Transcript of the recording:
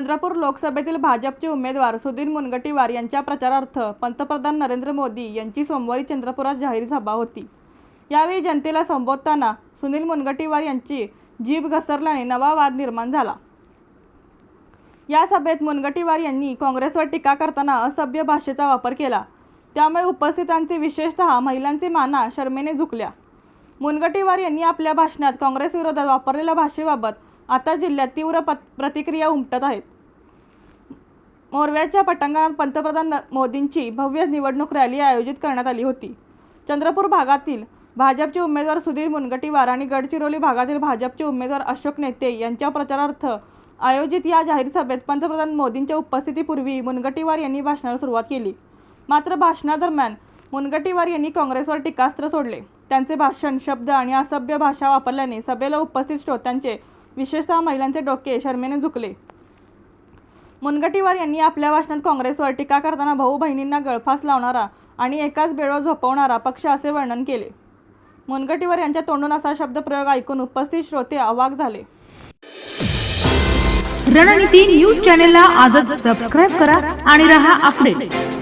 चंद्रपूर लोकसभेतील भाजपचे उमेदवार सुधीर मुनगटीवार यांच्या प्रचारार्थ पंतप्रधान नरेंद्र मोदी यांची सोमवारी चंद्रपुरात जाहीर सभा होती. यावेळी जनतेला संबोधताना सुनील मुनगटीवार यांची जीभ घसरल्याने नवा वाद निर्माण झाला. या सभेत मुनगटीवार यांनी काँग्रेसवर टीका करताना असभ्य भाषेचा वापर केला. त्यामुळे उपस्थितांचे विशेषतः महिलांचे माना शर्मेने झुकल्या. मुनगटीवार यांनी आपल्या भाषणात काँग्रेसविरोधात वापरलेल्या भाषेबाबत आता जिल्ह्यात तीव्र पत- प्रतिक्रिया उमटत आहेत. मोरव्याच्या पटांगणात पंतप्रधान मोदींची भव्य निवडणूक रॅली आयोजित करण्यात आली होती. चंद्रपूर भागातील भाजपचे उमेदवार सुधीर मुनगटीवार आणि गडचिरोली भागातील भाजपचे उमेदवार अशोक नेते यांच्या प्रचारार्थ आयोजित या जाहीर सभेत पंतप्रधान मोदींच्या उपस्थितीपूर्वी मुनगटीवार यांनी भाषणाला सुरुवात केली. मात्र भाषणादरम्यान मुनगटीवार यांनी काँग्रेसवर टीकास्त्र सोडले. त्यांचे भाषण शब्द आणि असभ्य भाषा वापरल्याने सभेला उपस्थित श्रोत्यांचे विशेषतः महिलांचे डोके शर्मेने झुकले. मुनगटीवार यांनी आपल्या भाषणात काँग्रेसवर टीका करताना भाऊ बहिणींना गळफास लावणारा आणि एकाच बेडवर झोपवणारा पक्ष असे वर्णन केले. मुनगटीवार यांच्या तोंडून असा शब्दप्रयोग ऐकून उपस्थित श्रोते अवाक झाले. रणनीती न्यूज चॅनेलला आजच सबस्क्राईब करा आणि रहा अपडेट.